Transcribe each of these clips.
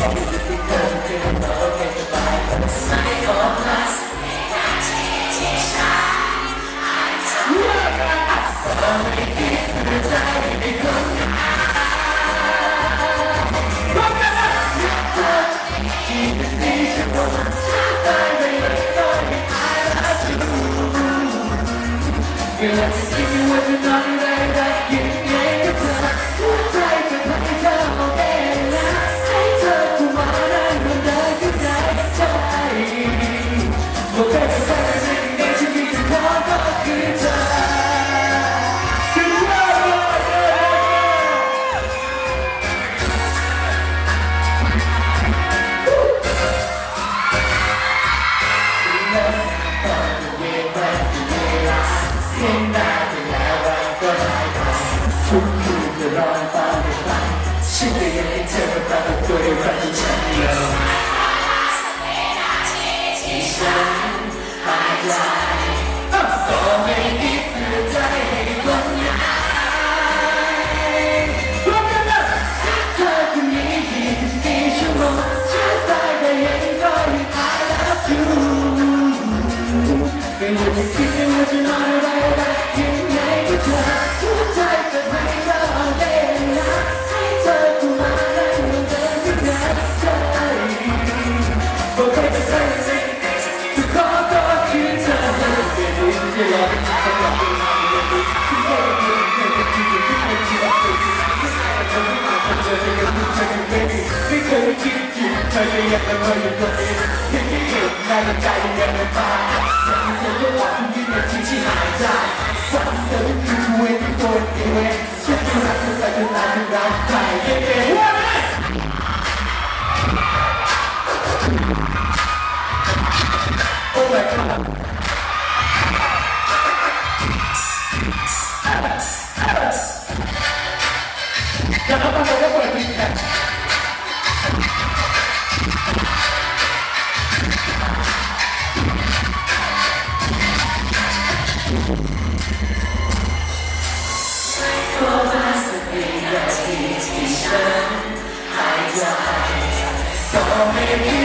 สิ่งที่เธอคือ ทุกคืนจะรอฟังอีกครั้งฉันก็ยังให้เธอมาปรากฏตัวในฝันของฉันเลยที่ฉันหายใจก็ไม่คิดเพื่อใจให้คนไหนพร้อมกันนะเธอคนนี้24ชั่วโมงฉันตายได้ยังก็ยัง I love you ไม่ว่าจะคิด ไม่เคยคิดถึงเธอจะยังเป็นคนอยู่ตัวเองเพียงแค่เห็นหน้าใจยังไม่มาเธอก็บอกทุกวินาทีที่หายใจฝันเธอไม่มีช่วยที่ตัวเองฉันจะรักเธอไปจนนานจนรักใจเองว่าไงโอ้ my god อย่าทำอะไรก็เปิริที่ฉันหายใจก็ไม่คิ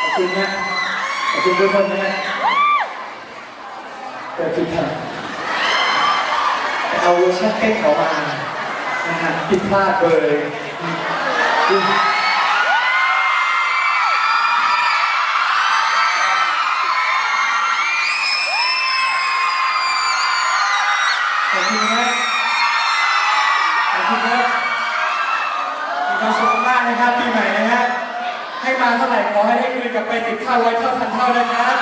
ขอบคุณนะขอบคุณทุกคนนะเปิดทุกท่านเอาเวอร์ชันเต้นเขามานะฮะผิดพลาดเลย มาเท่าไหร่ขอให้ได้คืนกลับไปสิบเท่าร้อยเท่าพันเท่านะครับ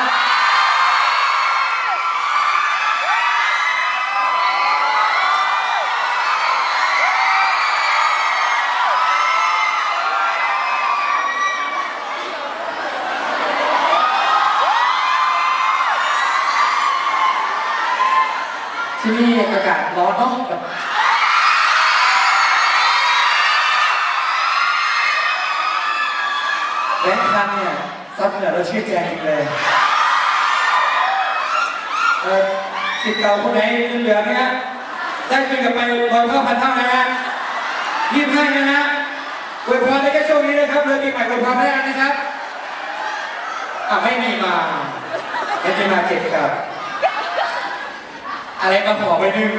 ที่นี่อากาศร้อนเนาะ งคันเนี่ยซับเหนือเราชื่อแจงอีกเลยเออสิบเก่าคนไหนเหลือๆนะฮะได้คืนกลับไปร้อยเท่าพันเท่านะฮะรีบให้นะฮะอวยพรได้แค่ช่วงนี้นะครับเลยปีใหม่อวยพรไม่ได้นะครับอะไม่มีมาไม่มีมาเก็บกับ อะไรมาขอไปดึง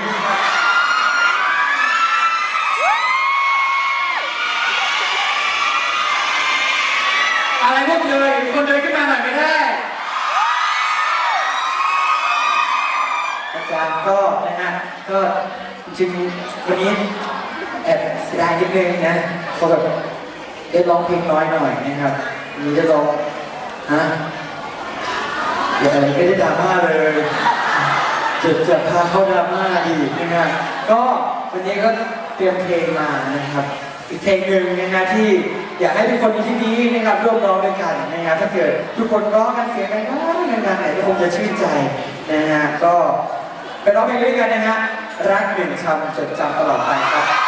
อะไรพวกเธอคนเดินขึ้นมาหน่อยไม่ได้ อาจารย์ก็นะฮะก็จริงๆวันนี้แอบเสียดายนิดนึงนะเขาแบบได้ร้องเพลงน้อยหน่อยนะครับวันนี้ได้ร้องฮะอย่าอะไรไม่ได้ดราม่าเลยจะจะพาเข้าดราม่าอีกนะฮะก็วันนี้ก็เตรียมเพลงมานะครับ อีกเพลงหนึ่งนะฮะที่ อยากให้ทุกคนที่นี้นะครับร่วมร้องด้วยกันนะฮะถ้าเกิดทุกคนร้องกันเสียงกันดังๆไหนก็คงจะชื่นใจนะฮะก็ไปร้องเพลงด้วยกันนะฮะรักหนึ่งคำจดจำตลอดไปครับ